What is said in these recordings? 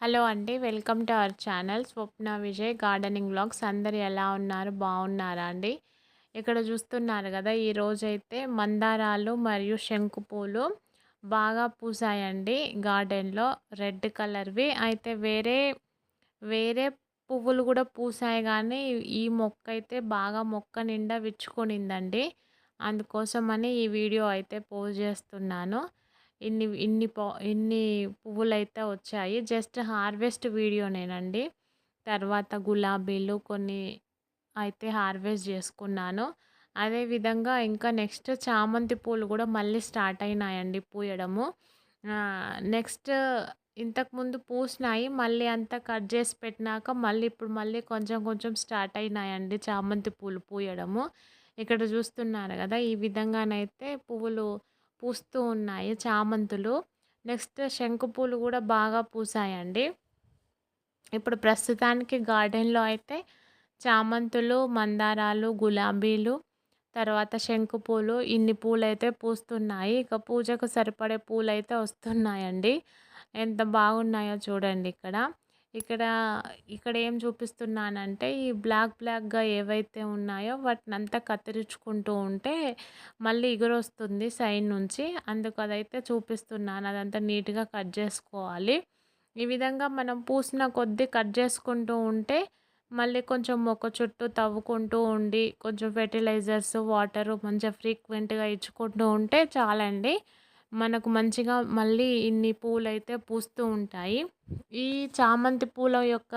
Hello అండి welcome to our channel Swapna Vijay gardening blogs అందరు ఎలా ఉన్నారు? బాగున్నారా అండి? ఇక్కడ చూస్తున్నారు కదా ఈరోజైతే మందారాలు మరియు శంకు పూలు బాగా పూసాయండి గార్డెన్లో. రెడ్ కలర్వి. అయితే వేరే వేరే పువ్వులు కూడా పూసాయి కానీ ఈ మొక్క అయితే బాగా మొక్క నిండా విచ్చుకొనిందండి. అందుకోసమని ఈ వీడియో అయితే పోస్ట్ చేస్తున్నాను. ఇన్ని ఇన్ని పో ఇన్ని పువ్వులైతే వచ్చాయి. జస్ట్ హార్వెస్ట్ వీడియోనేనండి. తర్వాత గులాబీలు కొన్ని అయితే హార్వెస్ట్ చేసుకున్నాను. అదేవిధంగా ఇంకా నెక్స్ట్ చామంతి పూలు కూడా మళ్ళీ స్టార్ట్ అయినాయండి పూయడము. నెక్స్ట్ ఇంతకుముందు పూసినాయి మళ్ళీ అంతా కట్ చేసి పెట్టినాక మళ్ళీ ఇప్పుడు మళ్ళీ కొంచెం కొంచెం స్టార్ట్ అయినాయండి చామంతి పూలు పూయడము. ఇక్కడ చూస్తున్నారు కదా ఈ విధంగానైతే పువ్వులు పూస్తూ ఉన్నాయి చామంతులు. నెక్స్ట్ శంకుపూలు కూడా బాగా పూసాయండి. ఇప్పుడు ప్రస్తుతానికి గార్డెన్లో అయితే చామంతులు మందారాలు గులాబీలు తర్వాత శంకు పూలు ఇన్ని పూలు అయితే పూస్తున్నాయి. ఇక పూజకు సరిపడే పూలు అయితే వస్తున్నాయండి. ఎంత బాగున్నాయో చూడండి ఇక్కడ. ఇక్కడ ఇక్కడ ఏం చూపిస్తున్నానంటే ఈ బ్లాక్ బ్లాక్గా ఏవైతే ఉన్నాయో వాటిని అంతా కత్తిరించుకుంటూ ఉంటే మళ్ళీ ఎగురొస్తుంది సైడ్ నుంచి. అందుకు అదైతే చూపిస్తున్నాను. అదంతా నీట్గా కట్ చేసుకోవాలి. ఈ విధంగా మనం పూసిన కొద్దీ కట్ చేసుకుంటూ ఉంటే మళ్ళీ కొంచెం మొక్క చుట్టూ తవ్వుకుంటూ ఉండి కొంచెం ఫెర్టిలైజర్స్ వాటర్ మంచిగా ఫ్రీక్వెంట్గా ఇచ్చుకుంటూ ఉంటే చాలండి. మనకు మంచిగా మళ్ళీ ఇన్ని పూలు అయితే పూస్తూ ఉంటాయి. ఈ చామంతి పూల యొక్క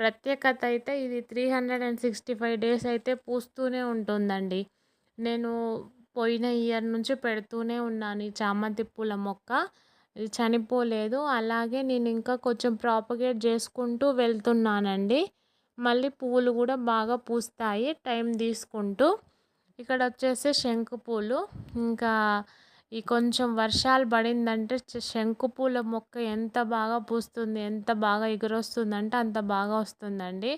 ప్రత్యేకత అయితే ఇది three hundred and sixty five days అయితే పూస్తూనే ఉంటుందండి. నేను పోయిన ఇయర్ నుంచి పెడుతూనే ఉన్నాను ఈ చామంతి పూల మొక్క. ఇది చనిపోలేదు. అలాగే నేను ఇంకా కొంచెం ప్రాపగేట్ చేసుకుంటూ వెళ్తున్నానండి. మళ్ళీ పువ్వులు కూడా బాగా పూస్తాయి టైం తీసుకుంటూ. ఇక్కడ వచ్చేసి శంకు పూలు. ఇంకా ఈ కొంచెం వర్షాలు పడిందంటే శంకుపూల మొక్క ఎంత బాగా పూస్తుంది ఎంత బాగా ఎగురొస్తుందంటే అంత బాగా వస్తుందండి.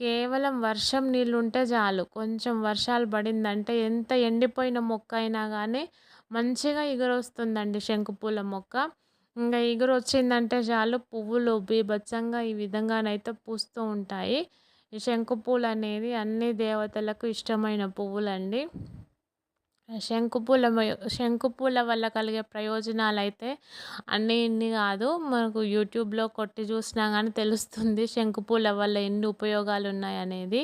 కేవలం వర్షం నీళ్ళు ఉంటే చాలు. కొంచెం వర్షాలు పడిందంటే ఎంత ఎండిపోయిన మొక్క అయినా కానీ మంచిగా ఎగురొస్తుందండి శంకుపూల మొక్క. ఇంకా ఎగురు వచ్చిందంటే చాలు పువ్వులు బీభత్సంగా ఈ విధంగానైతే పూస్తూ ఉంటాయి. ఈ శంకుపూలు అనేది అన్ని దేవతలకు ఇష్టమైన పువ్వులండి. శంకుపూల శంకుపూల వల్ల కలిగే ప్రయోజనాలు అయితే అన్నీ ఇన్ని కాదు. మనకు యూట్యూబ్లో కొట్టి చూసినా కానీ తెలుస్తుంది శంకుపూల వల్ల ఎన్ని ఉపయోగాలు ఉన్నాయనేది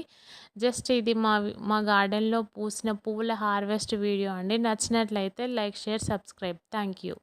జస్ట్ ఇది మా మా గార్డెన్లో పూసిన పువ్వుల హార్వెస్ట్ వీడియో అండి. నచ్చినట్లయితే like share subscribe. Thank you